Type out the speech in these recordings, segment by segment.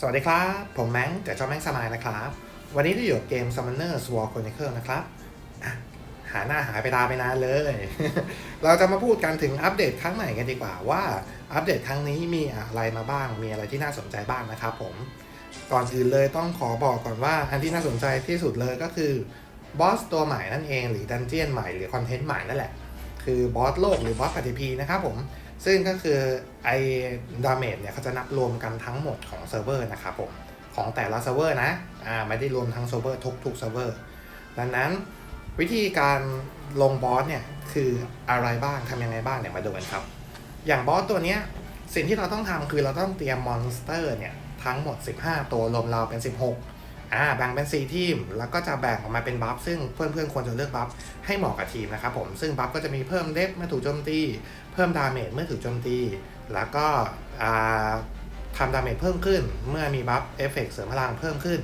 สวัสดีครับ ผมแมงจากจอแมงสมายนะครับ วันนี้เราอยู่กับเกม Summoners War Chronicle นะครับ หาหน้าหายไปดาไปนานเลย เราจะมาพูดกันถึงอัปเดตครั้งใหม่กันดีกว่าว่าอัปเดตครั้งนี้มีอะไรมาบ้าง มีอะไรที่น่าสนใจบ้างนะครับผม ก่อนอื่นเลยต้องขอบอกก่อนว่าอันที่น่าสนใจที่สุดเลยก็คือบอสตัวใหม่นั่นเองหรือดันเจียนใหม่หรือคอนเทนต์ใหม่นั่นแหละ คือบอสโลกหรือบอสปฏิพีนะครับผม ซึ่งก็คือไอ้ดาเมจเนี่ยเขาจะนับรวมกันทั้งหมดของเซิร์ฟเวอร์นะครับผมของแต่ละเซิร์ฟเวอร์นะอ่าไม่ได้รวมทั้งเซิร์ฟเวอร์ทุกทุกเซิร์ฟเวอร์ดังนั้นวิธีการลงบอสเนี่ยคืออะไรบ้างทำยังไงบ้างเนี่ยมาดูกันครับ อย่างบอสตัวเนี้ยสิ่งที่เราต้องทำคือเราต้องเตรียมมอนสเตอร์เนี่ยทั้งหมด 15 ตัวรวมเราเป็น 16 อ่าแบ่งเป็น 4 ทีม แล้วก็จะแบ่งออกมาเป็นบัฟซึ่งเพื่อนๆควรจะเลือกบัฟให้เหมาะกับทีมนะครับผม ซึ่งบัฟก็จะมีเพิ่มเดฟเมื่อถูกโจมตี เพิ่มดาเมจเมื่อถูกโจมตี แล้วก็ทำดาเมจเพิ่มขึ้น เมื่อมีบัฟเอฟเฟกต์เสริมพลังเพิ่มขึ้น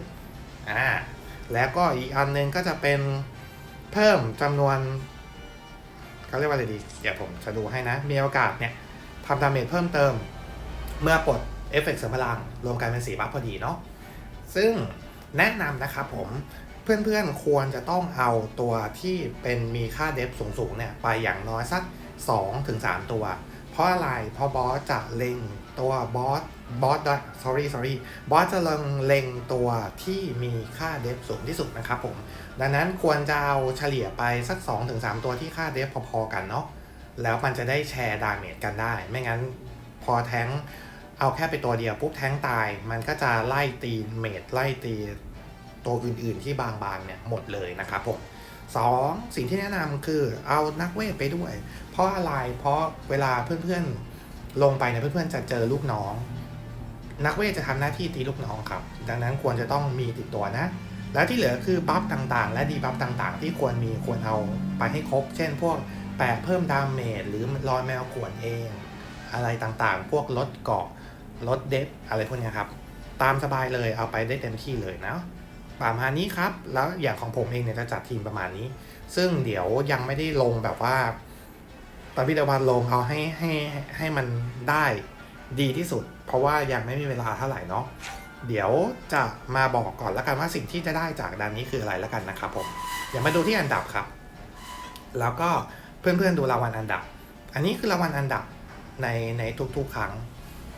อ่าแล้วก็อีกอันหนึงก็จะเป็นเพิ่มจำนวนเขาเรียกว่าอะไรดี เดี๋ยวผมจะดูให้นะ มีโอกาสเนี่ยทำดาเมจเพิ่มเติม เมื่อปลดเอฟเฟกต์เสริมพลังรวมกันเป็นสีบัฟพอดีเนาะซึ่ง แนะนำนะครับผมเพื่อนๆควรจะต้องเอาตัวที่เป็นมีค่าเดฟสูงๆเนี่ยไปอย่างน้อยสัก 2-3ถึง3ตัว เพราะอะไร เพราะบอสจะเล็งตัวบอสบอส sorry sorry บอสจะเล็งเล็งตัวที่มีค่าเดฟสูงที่สุดนะครับผม ดังนั้นควรจะเอาเฉลี่ยไปสัก 2-3 ตัวที่ค่าเดฟพอๆกันเนาะแล้วมันจะได้แชร์ดาเมจกันได้ ไม่งั้นพอแท้ง เอาแค่ไปตัวเดียวปุ๊บแท้งตาย มันก็จะไล่ตีเมจไล่ตีตัวอื่นๆที่บางๆเนี่ยหมดเลยนะครับผมสองสิ่งที่แนะนำคือเอานักเวทไปด้วย เพราะอะไรเพราะเวลาเพื่อนๆลงไปเนี่ยเพื่อนๆจะเจอลูกน้อง นักเวทจะทำหน้าที่ตีลูกน้องครับ ดังนั้นควรจะต้องมีติดตัวนะ แล้วที่เหลือคือบัฟต่างๆ และดีบัฟต่างๆ ที่ควรมีควรเอาไปให้ครบ เช่น พวกแปะเพิ่มดาเมจหรือรอยแมวขวนเอง อะไรต่างๆ พวกลดเกาะ ลดเดฟอะไรพวกนี้ครับ ตามสบายเลยเอาไปได้เต็มที่เลยนะประมาณนี้ครับ แล้วอย่างของผมเองเนี่ยจะจัดทีมประมาณนี้ ซึ่งเดี๋ยวยังไม่ได้ลงแบบว่าตอนพิจารณาลงเอาให้ให้ให้มันได้ดีที่สุด เพราะว่ายังไม่มีเวลาเท่าไหร่เนาะเดี๋ยวจะมาบอกก่อนแล้วกันว่าสิ่งที่จะได้จากด้านนี้คืออะไรแล้วกันนะครับผมเดี๋ยวมาดูที่อันดับครับ แล้วก็เพื่อนๆดูรางวัลอันดับ อันนี้คือรางวัลอันดับในในทุกๆ ครั้ง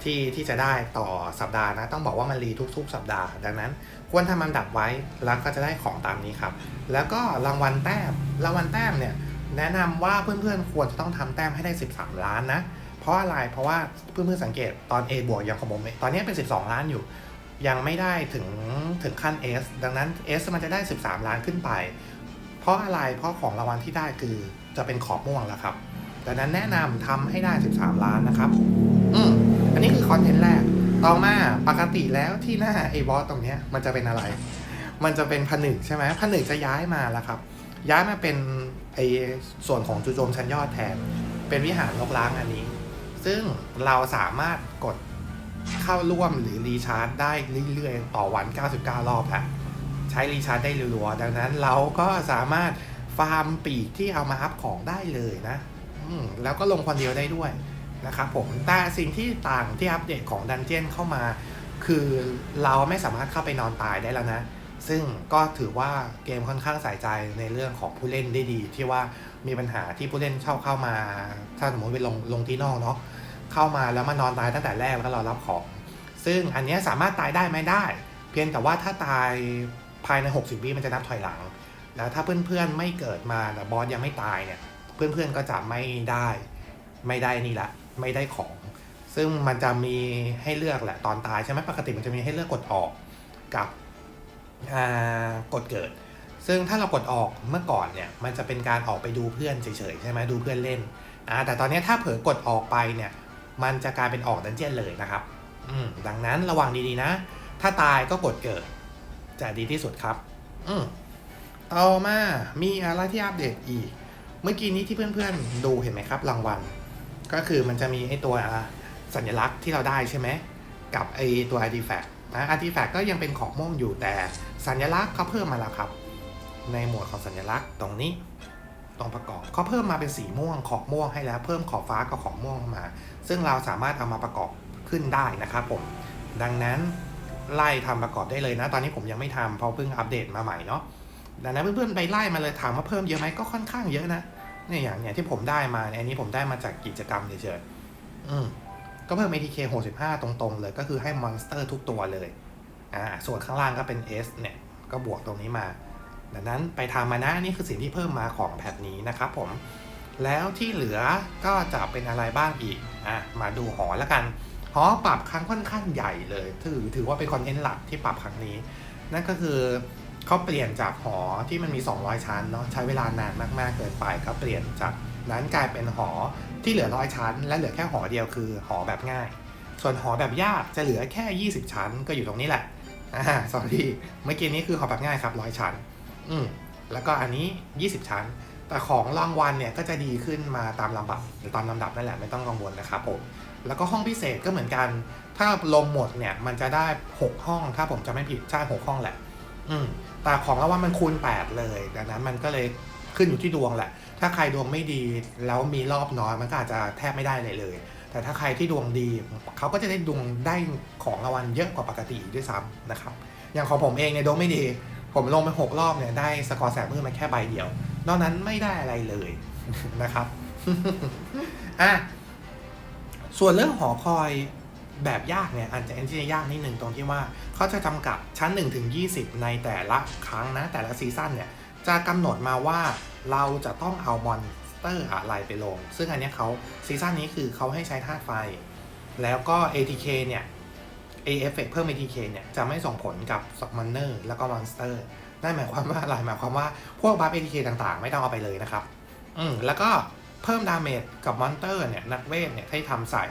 ที่ที่จะได้ต่อสัปดาห์นะ ต้องบอกว่ามันรีทุก ๆ สัปดาห์ ดังนั้น ควรทำอันดับไว้แล้วก็จะได้ของตามนี้ครับ แล้วก็รางวัลแต้มรางวัลแต้มเนี่ยแนะนำว่าเพื่อนๆ ควรจะต้องทำแต้มให้ได้ 13 ล้านนะ เพราะอะไร เพราะว่าเพื่อนๆ สังเกตตอน A บวกยังของผมเองตอนนี้เป็น 12 ล้านอยู่ ยังไม่ได้ถึงถึงขั้น S ดังนั้น S มันจะได้ 13 ล้านขึ้นไป เพราะอะไร เพราะของรางวัลที่ได้คือจะเป็นขอบม่วงแล้วครับ ดังนั้นแนะนำทำให้ได้ 13 ล้านนะครับ อืม อันนี้คือคอนเทนต์แรก ต่อมาปกติแล้วที่หน้าไอ้บอสตรงเนี้ยมันจะเป็นอะไร มันจะเป็นผนึกใช่ไหมผนึกจะย้ายมาแล้วครับ ย้ายมาเป็นไอ้ส่วนของจุโจมชั้นยอดแทน เป็นวิหารลกล้างอันนี้ ซึ่งเราสามารถกดเข้าร่วมหรือรีชาร์จได้เรื่อยๆ ต่อวัน 99 รอบแล้วใช้รีชาร์จได้รัวๆ ดังนั้นเราก็สามารถฟาร์มปีกที่เอามาอัพของได้เลยนะแล้วก็ลงคนเดียวได้ด้วย นะครับผม แต่สิ่งที่ต่างที่อัปเดตของดันเจียนเข้ามา คือเราไม่สามารถเข้าไปนอนตายได้แล้วนะ ซึ่งก็ถือว่าเกมค่อนข้างใส่ใจในเรื่องของผู้เล่นได้ดี ที่ว่ามีปัญหาที่ผู้เล่นเช่าเข้ามา ถ้าสมมติไปลงลงที่นอกเนาะเข้ามาแล้วมานอนตายตั้งแต่แรกแล้วก็รอรับของ ซึ่งอันนี้สามารถตายได้ไหมได้ เพียงแต่ว่าถ้าตายภายใน 60วิมันจะนับถอยหลัง แล้วถ้าเพื่อนๆไม่เกิดมาแต่บอสยังไม่ตายเนี่ย เพื่อนๆก็จะไม่ได้ไม่ได้นี่ละ ไม่ได้ของ ซึ่งมันจะมีให้เลือกแหละตอนตายใช่ไหมปกติมันจะมีให้เลือกกดออกกับกดเกิด ซึ่งถ้าเรากดออกเมื่อก่อนเนี่ยมันจะเป็นการออกไปดูเพื่อนเฉยๆใช่ไหมดูเพื่อนเล่นอ่าแต่ตอนนี้ถ้าเผลอกดออกไปเนี่ยมันจะกลายเป็นออกดันเจียนเลยนะครับอืมดังนั้นระวังดีๆนะ ถ้าตายก็กดเกิด จะดีที่สุดครับอืมต่อมามีอะไรที่อัปเดตอีก เมื่อกี้นี้ที่เพื่อนๆดูเห็นไหมครับรางวัล ก็คือมันจะมีไอตัวสัญลักษณ์ที่เราได้ใช่ไหมกับไอตัว artifact นะ artifact ก็ยังเป็นของม่วงอยู่แต่สัญลักษณ์เขาเพิ่มมาแล้วครับ ในหมวดของสัญลักษณ์ตรงนี้ตรงประกอบเขาเพิ่มมาเป็นสีม่วงขอบม่วงให้แล้ว เพิ่มขอบฟ้ากับขอบม่วงมา ซึ่งเราสามารถเอามาประกอบขึ้นได้นะครับผมดังนั้นไล่ทำประกอบได้เลยนะ ตอนนี้ผมยังไม่ทำเพราะเพิ่งอัปเดตมาใหม่เนาะดังนั้นเพื่อนๆไปไล่มาเลยถามว่าเพิ่มเยอะไหมก็ค่อนข้างเยอะนะ เนี่ยอย่างเนี่ยที่ผมได้มาเนี่ยอันนี้ผมได้มาจากกิจกรรมเฉยๆอืมก็เพิ่ม ATK 65 ตรงๆ เลยก็คือให้มอนสเตอร์ทุกตัวเลยอ่าส่วนข้างล่างก็เป็น S เนี่ยก็บวกตรงนี้มา ดังนั้นไปทำมานะนี่คือสิ่งที่เพิ่มมาของแพทนี้นะครับผมแล้วที่เหลือก็จะเป็นอะไรบ้างอีกอะมาดูหอแล้วกันหอปรับครั้งค่อนข้างใหญ่เลย ถือถือว่าเป็นคอนเทนต์หลักที่ปรับครั้งนี้ นั่นก็คือ เขาเปลี่ยนจากหอที่มันมี 200 ชั้นเนาะใช้เวลานานมากๆเกินไปก็เปลี่ยนจากนั้นกลายเป็นหอที่เหลือร้อยชั้น และเหลือแค่หอเดียวคือหอแบบง่าย ส่วนหอแบบยากจะเหลือแค่ 20 ชั้น ก็อยู่ตรงนี้แหละอ่าสอรี่เมื่อกี้นี้คือหอแบบง่ายครับร้อยชั้น อืมแล้วก็อันนี้ 20 ชั้น แต่ของรางวัลเนี่ยก็จะดีขึ้นมาตามลำดับหรือตามลำดับนั่นแหละไม่ต้องกังวลนะครับผมแล้วก็ห้องพิเศษก็เหมือนกัน ถ้าลมหมดเนี่ยมันจะได้ 6 ห้องถ้าผมจะไม่ผิดใช่6ห้องแหละ อืม แต่ของราวัลมันคูณ 8 เลยดังนั้นมันก็เลยขึ้นอยู่ที่ดวงแหละ ถ้าใครดวงไม่ดีแล้วมีรอบน้อยมันก็อาจจะแทบไม่ได้เลยเลย แต่ถ้าใครที่ดวงดีเขาก็จะได้ดวงได้ของรางวัลเยอะกว่าปกติด้วยซ้ำนะครับ อย่างของผมเองเนี่ยดวงไม่ดี ผมลงไปหกรอบเนี่ยได้สกอร์แสบมือมาแค่ใบเดียวนอกนั้นไม่ได้อะไรเลยนะครับอะส่วนเรื่องหอคอย แบบยากเนี่ยอาจจะอันที่จะยากนิดหนึ่งตรงที่ว่าเขาจะจำกัดชั้น1ถึง20 ในแต่ละครั้งนะ แต่ละซีซั่นเนี่ยจะกำหนดมาว่าเราจะต้องเอามอนสเตอร์อะไรไปลง ซึ่งอันนี้เขาซีซั่นนี้คือเขาให้ใช้ธาตุไฟ แล้วก็ ATK เนี่ย A effect เพิ่ม ATK เนี่ยจะไม่ส่งผลกับสมอนเนอร์แล้วก็มอนสเตอร์นั่นหมายความว่าอะไรหมายความว่าพวกบัฟ ATK ต่างๆ ไม่ต้องเอาไปเลยนะครับ อืมแล้วก็เพิ่มดาเมจกับมอนสเตอร์เนี่ยนักเวทเนี่ยให้ทำใส่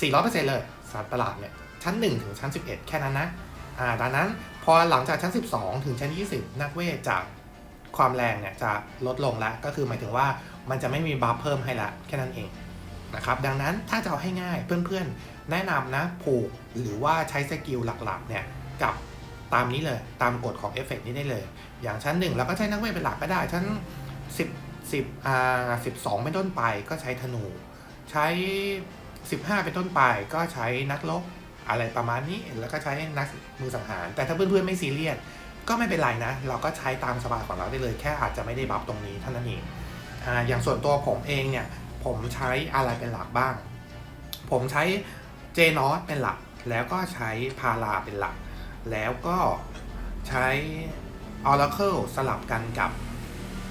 400%เลยสัตว์ประหลาดเนี่ยชั้น 1 ถึงชั้น 11 แค่นั้นนะอ่าดังนั้นพอหลังจากชั้น 12 ถึงชั้น 20 นักเวทจากความแรงเนี่ยจะลดลงแล้ว ก็คือหมายถึงว่ามันจะไม่มีบัฟเพิ่มให้ละแค่นั้นเองนะครับดังนั้นถ้าจะเอาให้ง่ายเพื่อนๆ แนะนำนะผูกหรือว่าใช้สกิลหลักๆเนี่ยกับตามนี้เลยตามกฎของเอฟเฟกนี้ได้เลย อย่างชั้น1แล้วก็ใช้นักเวทเป็นหลักก็ได้ ชั้น 10 10อ่า12 เป็นต้นไปก็ใช้ธนู ใช้ 15 เป็นต้นไปก็ใช้นักลบอะไรประมาณนี้ แล้วก็ใช้นักมือสังหาร แต่ถ้าเพื่อนๆไม่ซีเรียสก็ไม่เป็นไรนะ เราก็ใช้ตามสบายของเราได้เลย แค่อาจจะไม่ได้บัฟตรงนี้เท่านั้นเองออย่างส่วนตัวผมเองเนี่ย ผมใช้อะไรเป็นหลักบ้าง ผมใช้เจนอสเป็นหลัก แล้วก็ใช้พาราเป็นหลัก แล้วก็ใช้ Oracle สลับกันกับ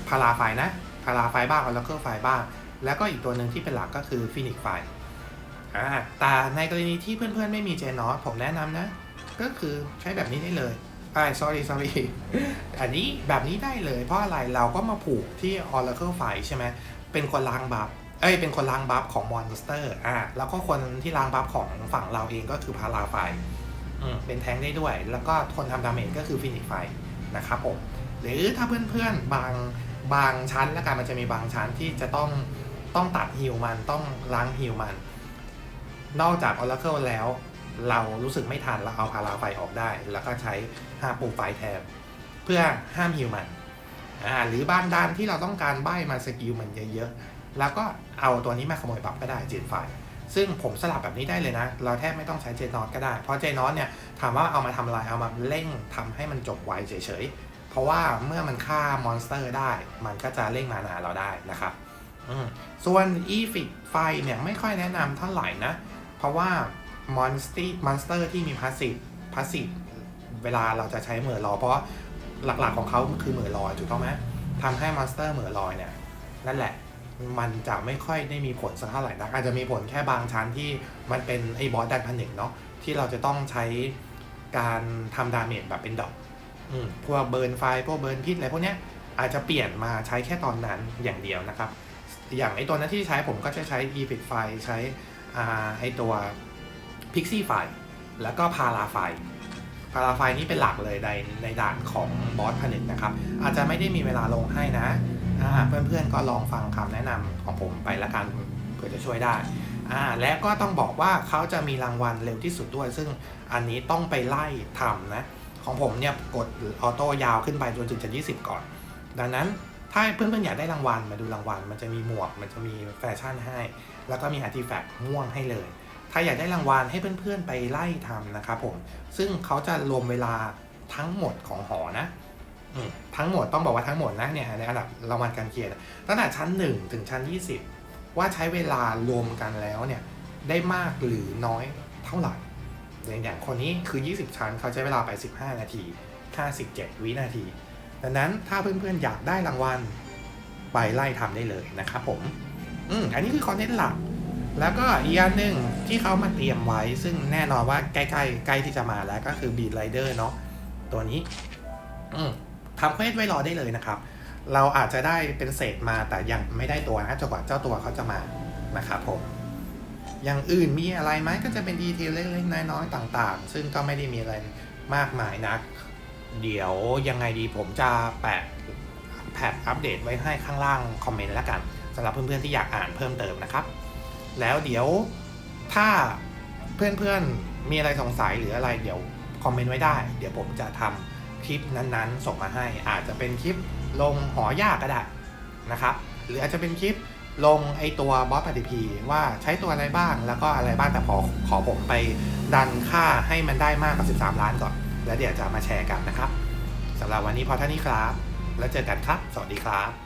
พาราไฟนะพาราไฟบ้าง Oracle ไฟบ้าง แล้วก็อีกตัวหนึ่งที่เป็นหลักก็คือ Phoenix ไฟ อ่าแต่ในกรณีที่เพื่อนๆไม่มีเจนอสผมแนะนำนะ ก็คือใช้แบบนี้ได้เลยอ่า sorry sorry อันนี้แบบนี้ได้เลย เพราะอะไรเราก็มาผูกที่ Oracle ไฟใช่ไหมเป็นคนล้างบัฟเอ้ยเป็นคนล้างบัฟของมอนสเตอร์อ่าแล้วก็คนที่ล้างบัฟของฝั่งเราเองก็คือพาราไฟอืมเป็นแทงได้ด้วย แล้วก็คนทำดาเมจก็คือฟินิกไฟนะครับผมหรือถ้าเพื่อนๆบางบางชั้นแล้วกันมันจะมีบางชั้นที่จะต้องต้องตัดฮิวมันต้องล้างฮิวมัน นอกจาก Oracle แล้ว เรารู้สึกไม่ทันเราเอาพาราไฟออกได้ แล้วก็ใช้ฮาปูไฟแทน เพื่อห้ามฮิวมันหรือบางด้านที่เราต้องการใบ้มาสกิลมันเยอะๆ แล้วก็เอาตัวนี้มาขโมยบัฟก็ได้เจนไฟซึ่งผมสลับแบบนี้ได้เลยนะ เราแทบไม่ต้องใช้เจนอตก็ได้ เพราะเจนอตเนี่ยถามว่าเอามาทำอะไรเอามาเร่งทำให้มันจบไวเฉยๆ เพราะว่าเมื่อมันฆ่ามอนสเตอร์ได้ มันก็จะเร่งมานาเราได้นะครับส่วนอีฟิกไฟเนี่ยไม่ค่อยแนะนำเท่าไหร่นะ ราะว่ามอนสตี้มอนสเตอร์ที่มีพาสซีฟพาสซีฟเวลาเราจะใช้เหมือรอ เพราะหลักๆของเขาคือเหมือลอยถูกต้องไหมทำให้มอนสเตอร์เหมือลอยเนี่ยนั่นแหละมันจะไม่ค่อยได้มีผลสักเท่าไหร่นะอาจจะมีผลแค่บางชั้นที่มันเป็นไอ้บอสดันผนึกเนาะที่เราจะต้องใช้การทำดาเมจแบบเป็นดอกพวกเบิร์นไฟพวกเบิร์นพิษอะไรพวกเนี้ยอาจจะเปลี่ยนมาใช้แค่ตอนนั้นอย่างเดียวนะครับ อย่างไอตัวนั้นที่ใช้ผมก็จะใช้ e p i c ไฟใช้ ไอตัว Pixie ไฟแล้วก็พาราไฟพาราไฟนี่เป็นหลักเลยในในด่านของบอสผนึกนะครับ อาจจะไม่ได้มีเวลาลงให้นะเพื่อนๆก็ลองฟังคำแนะนำของผมไปละกันเผื่อจะช่วยได้อ่าและก็ต้องบอกว่าเขาจะมีรางวัลเร็วที่สุดด้วย ซึ่งอันนี้ต้องไปไล่ทำนะ ของผมเนี่ยกดออโต้ยาวขึ้นไปจนถึงจะ20 ก่อน ดังนั้น ถ้าเพื่อนๆอยากได้รางวัลมาดูรางวัล มันจะมีหมวก มันจะมีแฟชั่นให้ แล้วก็มีอาร์ติแฟกต์ม่วงให้เลย ถ้าอยากได้รางวัลให้เพื่อนๆไปไล่ทำนะครับผม ซึ่งเขาจะรวมเวลาทั้งหมดของหอนะอทั้งหมดต้องบอกว่าทั้งหมดนะเนี่ยในระดับรางวัลการเขียนตั้งแต่ชั้น 1 ถึงชั้น 20 ว่าใช้เวลารวมกันแล้วเนี่ยได้มากหรือน้อยเท่าไหร่อย่างอย่างคนนี้คือ 20 ชั้นเขาใช้เวลาไป 15 นาที 57 วินาที ดังนั้นถ้าเพื่อนๆอยากได้รางวัลไปไล่ทำได้เลยนะครับผม อืมอันนี้คือคอนเทนต์หลัก แล้วก็อีกอันหนึ่งที่เขามาเตรียมไว้ ซึ่งแน่นอนว่าใกล้ๆใกล้ที่จะมาแล้วก็คือ Beat Rider เนาะตัวนี้ อืมทำเควสไว้รอได้เลยนะครับ เราอาจจะได้เป็นเศษมาแต่ยังไม่ได้ตัวนะจนกว่าเจ้าตัวเขาจะมานะครับผม อย่างอื่นมีอะไรไหมก็จะเป็นดีเทลเล็กๆน้อยๆต่าง ๆ ซึ่งก็ไม่ได้มีอะไรมากมายนัก เดี๋ยวยังไงดีผมจะแปะแพทอัปเดตไว้ให้ข้างล่างคอมเมนต์แล้วกันสำหรับเพื่อนๆที่อยากอ่านเพิ่มเติมนะครับ แล้วเดี๋ยวถ้าเพื่อนๆมีอะไรสงสัยหรืออะไรเดี๋ยวคอมเมนต์ไว้ได้ เดี๋ยวผมจะทำคลิปนั้นๆ ส่งมาให้ อาจจะเป็นคลิปลงหอยากก็ได้นะครับ หรืออาจจะเป็นคลิปลงไอตัวบอสปฏิพีว่าใช้ตัวอะไรบ้างแล้วก็อะไรบ้างแต่พอขอผมไปดันค่าให้มันได้มากกว่า 13 ล้านก่อน แล้วเดี๋ยวจะมาแชร์กันนะครับสำหรับวันนี้พอเท่านี้ครับ แล้วเจอกันครับ สวัสดีครับ